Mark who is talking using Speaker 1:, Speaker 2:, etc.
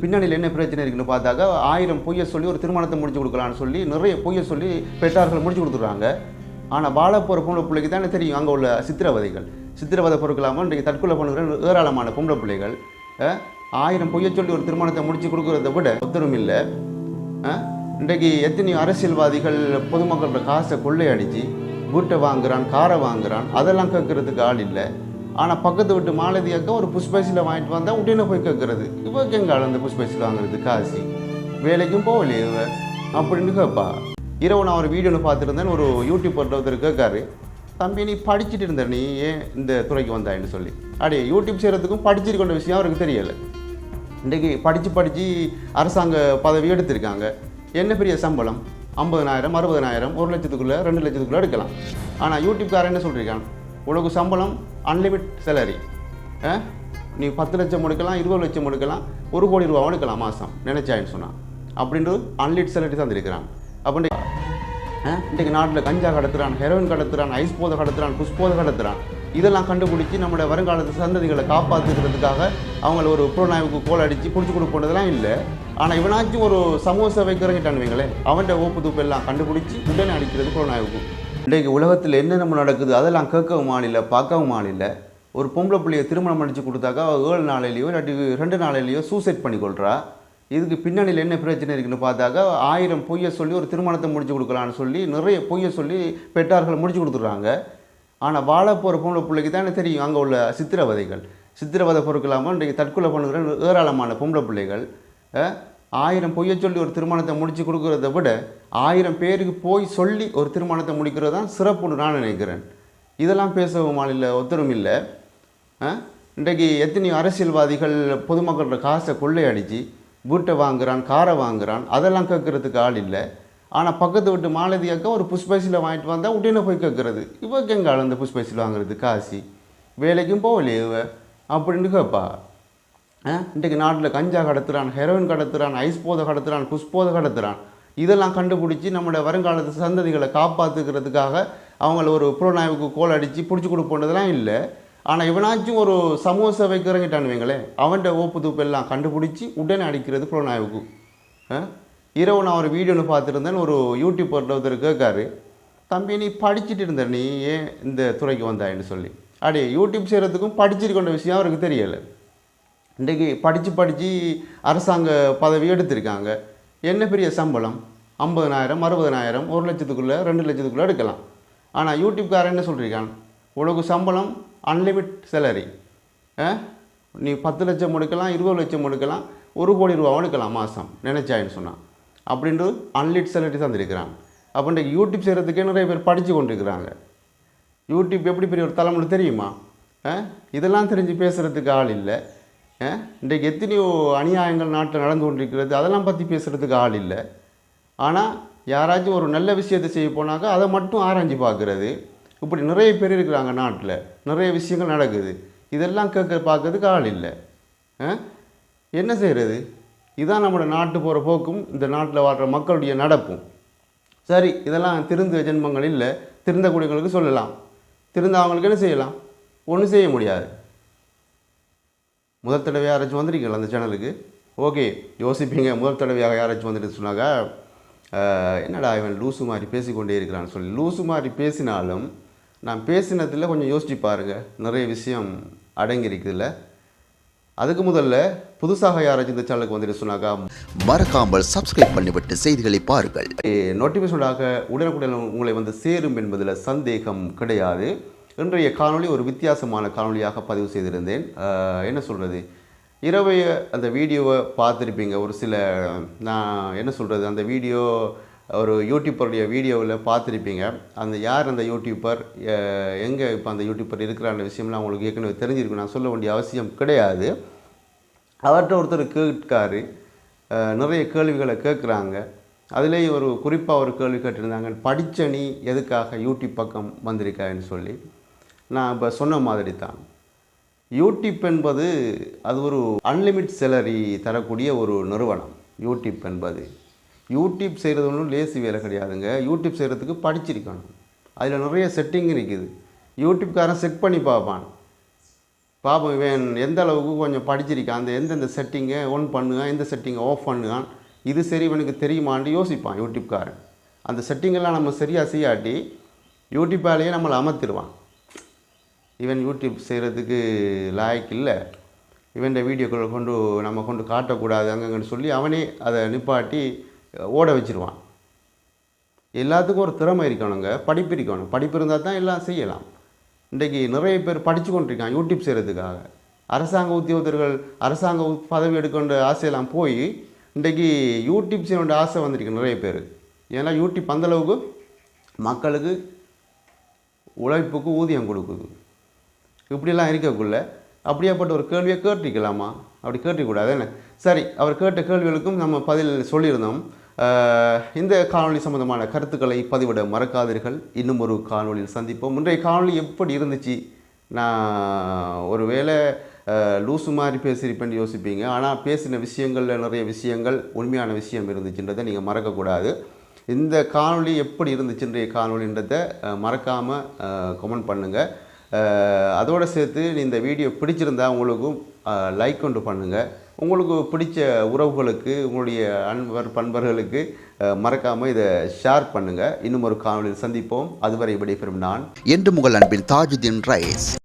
Speaker 1: பின்னணியில் என்ன பிரச்சனை இருக்குன்னு பார்த்தாக்கா ஆயிரம் பொய்ய சொல்லி ஒரு திருமணத்தை முடிச்சு கொடுக்கலான்னு சொல்லி நிறைய பொய்ய சொல்லி பெற்றார்கள் முடிச்சு கொடுத்துட்றாங்க. ஆனால் வாழ போகிற பொம்பளை பிள்ளைக்கு தானே தெரியும் அங்கே உள்ள சித்திரவதைகள். சித்திரவதை பொருட்களாமல் இன்றைக்கு தற்கொலை பண்ணுகிற ஏராளமான பொம்பளை பிள்ளைகள். ஆயிரம் பொய்ய சொல்லி ஒரு திருமணத்தை முடிச்சு கொடுக்குறத விட ஒத்தரும் இல்லை. இன்றைக்கு எத்தனையோ அரசியல்வாதிகள் பொதுமக்களோட காசை கொள்ளையடிச்சு வீட்டை வாங்குறான் காரை வாங்குறான் அதெல்லாம் கேட்கறதுக்கு ஆள் இல்லை. ஆனால் பக்கத்து வீட்டு மாலதி அக்கா ஒரு புஷ்பைசில் வாங்கிட்டு வந்தால் உடனே போய் கேட்கறது இவக்கு எங்க அந்த புஷ்பைசில் வாங்குறது? காசி. வேலைக்கும் போகலையே இவ. அப்படின்னு கேட்பா இரவு நான் ஒரு வீடியோன்னு பார்த்துருந்தேன் ஒரு யூடியூபர் ஒருத்தர் கேட்காரு தம்பி நீ படிச்சுட்டு இருந்த நீ ஏன் இந்த துறைக்கு வந்தாயின்னு சொல்லி? அடே யூடியூப் செய்கிறதுக்கும் படிச்சிருக்கொண்ட விஷயம் அவருக்கு தெரியலை. இன்றைக்கி படித்து படித்து அரசாங்க பதவி எடுத்திருக்காங்க. என்ன பெரிய சம்பளம்? ஐம்பதனாயிரம் அறுபதனாயிரம் ஒரு லட்சத்துக்குள்ளே ரெண்டு லட்சத்துக்குள்ளே எடுக்கலாம். ஆனால் யூடியூப்காரன் என்ன சொல்லியிருக்கான் உனக்கு சம்பளம் அன்லிமிட் சேலரி நீ பத்து லட்சம் எடுக்கலாம் இருபது லட்சம் எடுக்கலாம் ஒரு கோடி ரூபா எடுக்கலாம் மாதம் நினைச்சாயின்னு சொன்னான். அப்படின்றது அன்லிட் சேலரி தந்திருக்கிறான். அப்படி இன்றைக்கு நாட்டில் கஞ்சா கடத்துறான் ஹெரோயின் கடத்துறான் ஐஸ் போதை கடத்துறான் புஷ்போதை கடத்துறான். இதெல்லாம் கண்டுபிடிச்சி நம்மளோட வருங்காலத்து சந்ததிகளை காப்பாற்றுக்கிறதுக்காக அவங்கள ஒரு புலனாய்வுக்கு கோல் அடித்து பிடிச்சி கொடுப்பதெல்லாம் இல்லை. ஆனால் இவனாச்சும் ஒரு சமூக சேவைக்கு இறங்கிட்டான்னு வைங்களேன். அவன்கிட்ட ஓப்பு தூப்பு எல்லாம் கண்டுபிடிச்சி உடனே அடிக்கிறது புலனாய்வுக்கு. இன்றைக்கு உலகத்தில் என்ன நம்ம நடக்குது? அதெல்லாம் கேட்கவும் ஆளில்லை பார்க்கவும் ஆளில்லை ஒரு பொம்பளை பிள்ளைய திருமணம் அடித்து கொடுத்தாக்கா ஏழு நாளையிலையோ இல்லாட்டி ரெண்டு நாளையிலையோ சூசைட் பண்ணி இதுக்கு பின்னணியில் என்ன பிரச்சனை இருக்குன்னு பார்த்தாக்கா ஆயிரம் பொய்யை சொல்லி ஒரு திருமணத்தை முடிச்சு கொடுக்கலான்னு சொல்லி நிறைய பொய்யை சொல்லி பெற்றார்கள் முடிச்சு கொடுத்துட்றாங்க. ஆனால் வாழ போகிற பொம்பளை பிள்ளைக்கு தானே தெரியும் அங்கே உள்ள சித்திரவதைகள். சித்திரவதை பொறுக்கலாமல் இன்றைக்கு தற்கொலை பண்ணுகிற ஏராளமான பொம்பளை பிள்ளைகள் ஆயிரம் பொய்ய சொல்லி ஒரு திருமணத்தை முடித்து கொடுக்குறத விட ஆயிரம் பேருக்கு போய் சொல்லி ஒரு திருமணத்தை முடிக்கிறது தான் சிறப்புன்னு நான் நினைக்கிறேன். இதெல்லாம் பேசவும் மாநில ஒத்தரும் இல்லை. இன்றைக்கு எத்தனையோ அரசியல்வாதிகள் பொதுமக்களோட காசை கொள்ளையடிச்சு வீட்டை வாங்குறான் காரை வாங்குறான் அதெல்லாம் கேட்கறதுக்கு ஆள் இல்லை. ஆனால் பக்கத்து வீட்டு மாலதி அக்கா ஒரு புஷ்பைசில் வாங்கிட்டு வந்தால் உடனே போய் கேட்குறது. இவக்கு எங்கள் ஆள் அந்த புஷ்பைசில் வாங்குறது? காசி. வேலைக்கும் போகலையே அப்படின்னு கேட்பா. இன்றைக்கு நாட்டில் கஞ்சா கடத்துறான் ஹெரோயின் கடத்துறான் ஐஸ் போதை கடத்துறான் குஷ்போதை கடத்துறான். இதெல்லாம் கண்டுபிடிச்சி நம்மளோட வருங்காலத்து சந்ததிகளை காப்பாற்றுக்கிறதுக்காக அவங்கள ஒரு புலனாய்வுக்கு கோல் அடித்து பிடிச்சி கொடுப்போன்றதெல்லாம் இல்லை. ஆனால் இவனாச்சும் ஒரு சமூக சேவைக்கு இறங்கிட்டான்னு அவன்கிட்ட ஓப்பு தூப்பு எல்லாம் கண்டுபிடிச்சி உடனே அடிக்கிறது புலனாய்வுக்கு. ஆ? இரவு நான் ஒரு வீடியோன்னு பார்த்துருந்தேன் ஒரு யூடியூப் ஒருத்தர் கேட்காரு. தம்பி நீ படிச்சுட்டு இருந்த நீ ஏன் இந்த துறைக்கு வந்தாயின்னு சொல்லி. அப்படியே யூடியூப் செய்கிறதுக்கும் படிச்சிருக்கொண்ட விஷயம் அவருக்கு தெரியலை. இன்றைக்கு படித்து படித்து அரசாங்க பதவி எடுத்திருக்காங்க. என்ன பெரிய சம்பளம்? ஐம்பதனாயிரம் அறுபதனாயிரம் ஒரு லட்சத்துக்குள்ளே ரெண்டு லட்சத்துக்குள்ளே எடுக்கலாம். ஆனால் யூடியூப்காரன் என்ன சொல்லியிருக்கான் உனக்கு சம்பளம் அன்லிமிட் சேலரி நீ பத்து லட்சம் எடுக்கலாம் இருபது லட்சம் எடுக்கலாம் ஒரு கோடி ரூபா எடுக்கலாம் மாதம் நினச்சாயின்னு சொன்னான். அப்படின்ட்டு அன்லிட் சேலரி தந்திருக்கிறான். அப்போ இன்றைக்கு யூடியூப் செய்கிறதுக்கே நிறைய பேர் படித்து கொண்டிருக்கிறாங்க. யூடியூப் எப்படி பெரிய ஒரு தலைமுறை தெரியுமா? இதெல்லாம் தெரிஞ்சு பேசுகிறதுக்கு ஆள் இல்லை. இன்றைக்கு எத்தனையோ அநியாயங்கள் நாட்டில் நடந்து கொண்டிருக்கிறது. அதெல்லாம் பற்றி பேசுகிறதுக்கு ஆள் இல்லை. ஆனால் யாராச்சும் ஒரு நல்ல விஷயத்தை செய்ய போனாக்கா அதை மட்டும் ஆராய்ஞ்சு பார்க்குறது. இப்படி நிறைய பேர் இருக்கிறாங்க நாட்டில். நிறைய விஷயங்கள் நடக்குது. இதெல்லாம் கேட்க பார்க்கறதுக்கு ஆள் இல்லை. என்ன செய்கிறது இதான் நம்மளோட நாட்டு போகிற போக்கும். இந்த நாட்டில் வாழ்கிற மக்களுடைய நடப்பும். சரி இதெல்லாம் திருந்த ஜென்மங்கள் இல்லை. திருந்தக்கூடியவங்களுக்கு சொல்லலாம். திருந்த அவங்களுக்கு என்ன செய்யலாம்? ஒன்றும் செய்ய முடியாது. முதல் தடவை யாராச்சும் வந்திருக்கீங்களா அந்த சேனலுக்கு? ஓகே யோசிப்பீங்க முதல் தடவையாக யாராச்சும் வந்துட்டு சொன்னாக்கா ஆஹ், என்னடா இவன் லூசு மாதிரி பேசிக்கொண்டே இருக்கிறான்னு சொல்லி லூசு மாதிரி பேசினாலும் நான் பேசினதில் கொஞ்சம் யோசிச்சு பாருங்க. நிறைய விஷயம் அடங்கி இருக்குதுல்ல அதுக்கு முதல்ல புதுசாக யாராச்சும் இந்த சேனலுக்கு வந்துட்டு சொன்னாக்கா
Speaker 2: மறக்காமல் சப்ஸ்கிரைப் பண்ணிவிட்டு செய்திகளை பாருங்கள்.
Speaker 1: நோட்டிஃபிகேஷனாக உடனுக்குடன் உங்களை வந்து சேரும் என்பதில் சந்தேகம் கிடையாது. இன்றைய காணொளி ஒரு வித்தியாசமான காணொளியாக பதிவு செய்திருந்தேன். என்ன சொல்கிறது இரவைய அந்த வீடியோவை பார்த்துருப்பீங்க. ஒரு சில நான் என்ன சொல்கிறது அந்த வீடியோ ஒரு யூடியூப்பருடைய வீடியோவில் பார்த்துருப்பீங்க. அந்த யார் அந்த யூடியூப்பர் எங்கே இப்போ அந்த யூடியூப்பர் இருக்கிறான்ற விஷயம்லாம் உங்களுக்கு ஏற்கனவே தெரிஞ்சிருக்கும். நான் சொல்ல வேண்டிய அவசியம் கிடையாது. அவர்கிட்ட ஒருத்தர் கேட்காரு. நிறைய கேள்விகளை கேட்குறாங்க. அதுலேயும் ஒரு குறிப்பாக ஒரு கேள்வி கேட்டிருந்தாங்க. படித்த நீ எதுக்காக யூடியூப் பக்கம் வந்திருக்கான்னு சொல்லி. நான் இப்போ சொன்ன மாதிரி தான் யூடியூப் என்பது அது ஒரு அன்லிமிட் சேலரி தரக்கூடிய ஒரு நிறுவனம். யூடியூப் என்பது. யூடியூப் செய்கிறது ஒன்றும் லேசி வேலை கிடையாதுங்க. யூடியூப் செய்கிறதுக்கு படிச்சிருக்கணும். அதில் நிறைய செட்டிங் இருக்குது. யூடியூப்காரன் செட் பண்ணி பார்ப்பான். பாப்போம் இவன் எந்த அளவுக்கு கொஞ்சம் படிச்சிருக்கான் அந்த எந்தெந்த செட்டிங்கை ஒன் பண்ணுவான் எந்த செட்டிங்கை ஆஃப் பண்ணுவான் இது சரி இவனுக்கு தெரியுமான்னு யோசிப்பான் யூடியூப்காரன். அந்த செட்டிங்கெல்லாம் நம்ம சரியாக செய்யாட்டி யூடியூப்பாலேயே நம்மளை அமர்த்திடுவான். இவன் யூடியூப் செய்கிறதுக்கு லாய்க்கு இல்லை. இவன் வீடியோக்களை கொண்டு நம்ம கொண்டு காட்டக்கூடாது அங்கங்கன்னு சொல்லி அவனே அதை நிப்பாட்டி ஓட வச்சுருவான். எல்லாத்துக்கும் ஒரு திறமை இருக்கணுங்க. படிப்பு இருக்கணும். படிப்பு இருந்தால் தான் எல்லாம் செய்யலாம். இன்றைக்கு நிறைய பேர் படித்து கொண்டிருக்கான் யூடியூப் செய்கிறதுக்காக அரசாங்க உத்தியோகத்தர்கள் அரசாங்க பதவி எடுக்கின்ற ஆசையெல்லாம் போய் இன்றைக்கு யூடியூப் செய்யணுன்ற ஆசை வந்திருக்கு நிறைய பேர் ஏன்னா யூடியூப் அந்தளவுக்கு மக்களுக்கு உழைப்புக்கு ஊதியம் கொடுக்குது. இப்படிலாம் இருக்கக்குள்ள அப்படியாப்பட்ட ஒரு கேள்வியை கேட்டிருக்கலாமா அப்படி கேட்டிருக்கூடாது என்ன? சரி அவர் கேட்ட கேள்விகளுக்கும் நம்ம பதில் சொல்லியிருந்தோம். இந்த காணொலி சம்பந்தமான கருத்துக்களை பதிவிட மறக்காதீர்கள். இன்னும் ஒரு காணொலியில் சந்திப்போம். இன்றைய காணொளி எப்படி இருந்துச்சு? நான் ஒருவேளை வேளை லூசு மாதிரி பேசியிருப்பேன்னு யோசிப்பீங்க. ஆனால் பேசின விஷயங்களில் நிறைய விஷயங்கள் உண்மையான விஷயம் இருந்துச்சுன்றதை நீங்கள் மறக்கக்கூடாது. இந்த காணொலி எப்படி இருந்துச்சுன்றைய காணொலின்றதை மறக்காமல் கமெண்ட் பண்ணுங்கள் அதோடு சேர்த்து இந்த வீடியோ பிடிச்சிருந்தா உங்களுக்கும் லைக் கொண்டு பண்ணுங்கள் உங்களுக்கு பிடிச்ச உறவுகளுக்கு உங்களுடைய அன்பர் பண்பர்களுக்கு மறக்காமல் இதை ஷேர் பண்ணுங்கள் இன்னும் ஒரு காணொலியில் சந்திப்போம். அதுவரை விடைபெறும் நான்.
Speaker 2: என்று உங்கள் அன்பின் தாஜுதீன் ரைஸ்.